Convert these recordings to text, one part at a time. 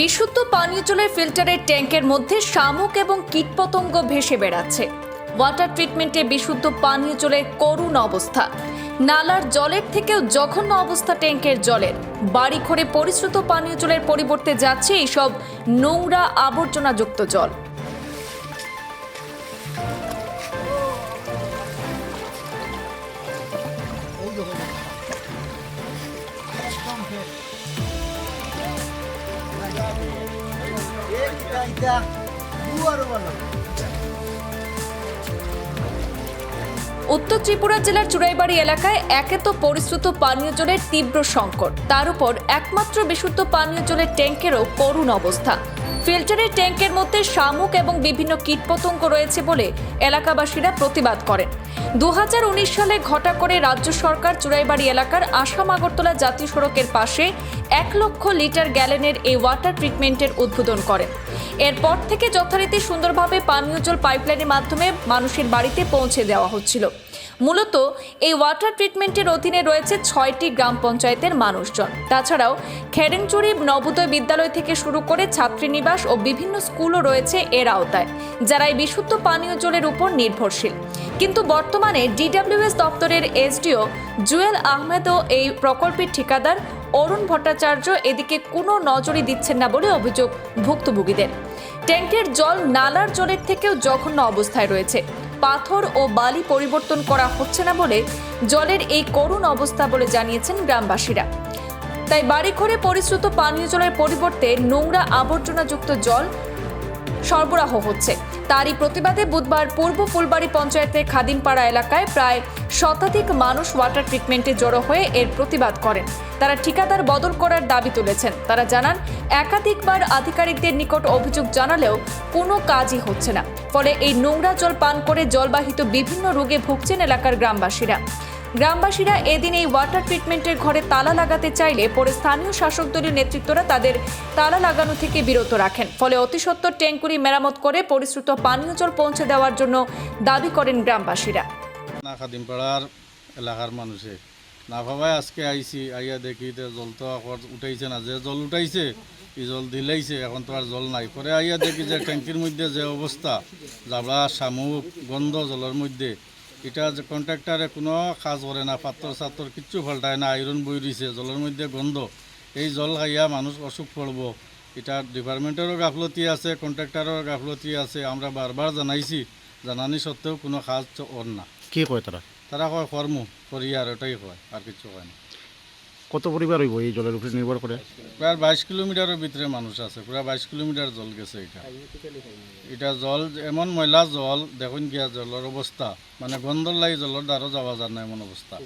বিশুদ্ধ পানীয় জলের ফিল্টারের ট্যাঙ্কের মধ্যে শামুক এবং কীটপতঙ্গ ভেসে বেড়াচ্ছে। ওয়াটার ট্রিটমেন্টে বিশুদ্ধ পানীয় জলের করুণ অবস্থা। নালার জলের থেকেও জঘন্য অবস্থা ট্যাঙ্কের জলের। বাড়ি ঘরে পরিশ্রুত পানীয় জলের পরিবর্তে যাচ্ছে এইসব নোংরা আবর্জনাযুক্ত জল। উত্তর ত্রিপুরা জেলার চুড়াইবাড়ি এলাকায় একে তো পরিশ্রুত পানীয় জলের তীব্র সংকট। তার উপর একমাত্র বিশুদ্ধ পানীয় জলের ট্যাঙ্কেরও করুণ অবস্থা। ফিল্টারের ট্যাঙ্কের মধ্যে শামুক এবং বিভিন্ন কীটপতঙ্গ রয়েছে বলে এলাকাবাসীরা প্রতিবাদ করেন। দু হাজার উনিশ সালে ঘটা করে রাজ্য সরকার চুড়াইবাড়ি এলাকার আসাম আগরতলা জাতীয় সড়কের পাশে এক লক্ষ লিটার গ্যালেনের এই ওয়াটার ট্রিটমেন্টের উদ্বোধন করেন। এরপর থেকে যথারীতি সুন্দরভাবে পানীয় জল পাইপলাইনের মাধ্যমে মানুষের বাড়িতে পৌঁছে দেওয়া হচ্ছিল। মূলত এই ওয়াটার ট্রিটমেন্টের অধীনে রয়েছে ছয়টি গ্রাম পঞ্চায়েতের মানুষজন। তাছাড়াও খেরেনচুরি নবোদয় বিদ্যালয় থেকে শুরু করে ছাত্রীনিবাস ও বিভিন্ন স্কুলও রয়েছে এর আওতায়, যারা এই বিশুদ্ধ পানীয় জলের উপর নির্ভরশীল। কিন্তু বর্তমানে ডিডব্লিউএস দপ্তরের এসডিও জুয়েল আহমেদও এই প্রকল্পের ঠিকাদার। অরুণ ভট্টাচার্য এদিকে কোনো নজরই দিচ্ছেন না বলে অভিযোগ ভুক্তভোগীদের। ট্যাঙ্কের জল নালার জলের থেকেও জঘন্য অবস্থায় রয়েছে। পাথর ও বালি পরিবর্তন করা হচ্ছে না বলে জলের এই করুণ অবস্থা বলে জানিয়েছেন গ্রামবাসীরা। তাই বাড়িঘরে পরিশ্রুত পানীয় জলের পরিবর্তে নোংরা আবর্জনাযুক্ত জল সরবরাহ হচ্ছে। তারই প্রতিবাদে বুধবার পূর্ব ফুলবাড়ি পঞ্চায়েতের খাদিমপাড়া এলাকায় প্রায় শতাধিক মানুষ ওয়াটার ট্রিটমেন্টে জড়ো হয়ে এর প্রতিবাদ করেন। তারা ঠিকাদার বদল করার দাবি তুলেছেন। তারা জানান, একাধিকবার আধিকারিকদের নিকট অভিযোগ জানালেও কোনো কাজই হচ্ছে না। ফলে এই নোংরা জল পান করে জলবাহিত বিভিন্ন রোগে ভুগছেন এলাকার গ্রামবাসীরা। গ্রামবাসীরা এদিন এই ওয়াটার ট্রিটমেন্টের ঘরে তালা লাগাতে চাইলে পরে স্থানীয় শাসক দলীয় নেতৃত্বরা তাদের তালা লাগানো থেকে বিরত রাখেন। ফলে অতি সত্বর ট্যাঙ্কুরি মেরামত করে পরিশ্রুত পানীয় জল পৌঁছে দেওয়ার জন্য দাবি করেন গ্রামবাসীরা। খাদিমপাড়ার এলাকার মানুষে। না ভাবাই আজকে আইছি আইয়া দেখি জল তো উঠাইছে না। যে জল উঠাইছে, এই জল দিলাইছে, এখন তো আর জল নাই। পরে আইয়া দেখি যে ট্যাঙ্কির মধ্যে যে অবস্থা, জাবড়া, শামুক, গন্ধ জলের মধ্যে। এটা যে কন্ট্রাক্টারে কোনো কাজ করে না পাত্র সাত্তর কিচ্ছু ফলটায় না আয়রন বই দিছে জলের মধ্যে গন্ধ। এই জল খাইয়া মানুষ অসুখ পড়ব এটা ডিপার্টমেন্টেরও গাফলতি আছে কন্ট্রাক্টারেরও গাফলতি আছে আমরা বারবার জানাইছি জানানি সত্ত্বেও কোনো কাজ ওর না। কি কয় তারা? তারা কয় কর্ম করি আর ওটাই কয় আর কিছু কয় না। কত পরিবার হইব এই জলের উপরে নির্ভর করে? প্রায় বাইশ কিলোমিটারের ভিতরে মানুষ আছে প্রায় বাইশ কিলোমিটার জল গেছে এটা। এটা জল এমন ময়লা জল দেখুন গিয়া জলের অবস্থা। মানে গন্ধর লাগি জলের দ্বারা যাওয়া যায় না এমন অবস্থা।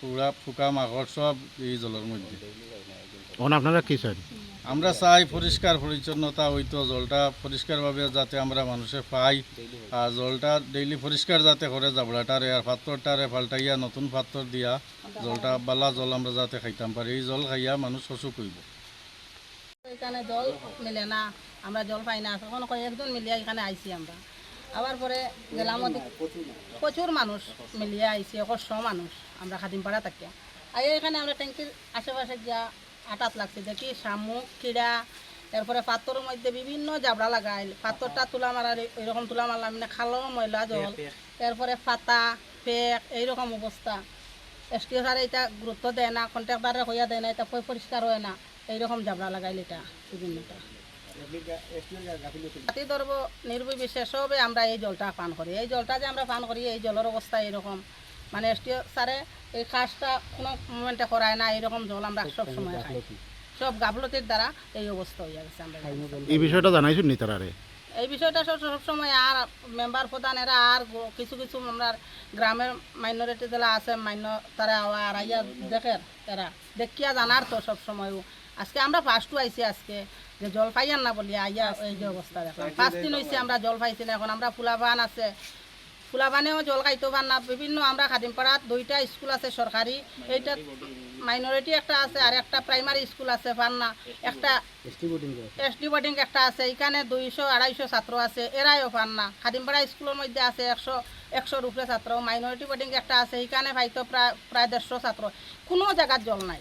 পুরা ফুকা মাকড় সব এই জলের মধ্যে। এখন আপনারা কি চান? আমরা চাই পরিষ্কার পরিচ্ছন্নতা হইতো জলটা পরিষ্কারভাবে যাতে আমরা মানুষে পাই। আর জলটা ডেইলি পরিষ্কার যাতে করে, জাবড়াটারে আর পাত্রটারে পাল্টাইয়া, নতুন পাত্র দিয়া জলটা, বালা জল আমরা যাতে খাইতাম পারি। এই জল খাইয়া মানুষ অসুখ হইব। এখানে জল মিলে না, আমরা জল পাই না। তখন কয়েকজন মিলিয়ে এখানে আইছি আমরা। আবার পরে গেলাম প্রচুর মানুষ মিলিয়ে আইছি একশো মানুষ আমরা খাদিমপাড়া থাকি। আর এখানে আমরা ট্যাঙ্কির আশেপাশে যা আটাত লাগছে। দেখি শামুক কিড়া এরপরে পাত্রের মধ্যে বিভিন্ন জাবড়া লাগাই। পাত্রটা তুলা মারার এরকম তুলা মারলাম মানে খালো ময়লা জল। এরপরে পাতা পেক এইরকম অবস্থা। এসটিও স্যার এটা গুরুত্ব দেয় না কন্ট্রাক্টারে হইয়া দেয় না এটা পয় পরিষ্কার হয় না। এইরকম জাবড়া লাগাইল এটা বিভিন্নটা। জাতি ধরব নির্বিশেষে সবে আমরা এই জলটা পান করি। এই জলটা যে আমরা পান করি এই জলের অবস্থা এরকম মানে এসটিও স্যারে এই কাজটা কোনো মোমেন্টে করায় না এরকম জল আমরা সব সময় খাই। সব গাফলতির দ্বারা এই অবস্থা হয়ে গেছে আমরা এই বিষয়টা জানাইছেন নি তারা এই বিষয়টা সব সবসময় আর মেম্বার প্রধানেরা আর কিছু কিছু আমরা গ্রামের মাইনরিটি যারা আছে মান্য তারা আর আইয়া দেখে তারা। দেখিয়া জানার তো সবসময় আজকে আমরা ফার্স্টও আইছি আজকে যে জল পাইয়ান না বলি আইয়া এই যে অবস্থা দেখলাম। ফার্স্ট দিন হয়েছে আমরা জল পাইছি না এখন আমরা ফুলাবান আছে। ফুলাবানেও জল খাইতে পার না বিভিন্ন আমরা খাদিমপাড়াত দুইটা স্কুল আছে সরকারি এইটা মাইনরিটি একটা আছে আর একটা প্রাইমারি স্কুল আছে পান না একটা এসডি বোর্ডিং একটা আছে এখানে দুইশো আড়াইশো ছাত্র আছে এরাইও পান খাদিমপাড়া স্কুলের মধ্যে আছে একশো একশোর উপরে ছাত্র মাইনরিটি বোর্ডিং একটা আছে এখানে হয়তো প্রায় প্রায় দেড়শো ছাত্র। কোনো জায়গার জল নাই।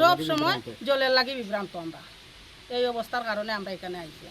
সব সময় জলের লাগি বিভ্রান্ত আমরা। এই অবস্থার কারণে আমরা এখানে আইছি।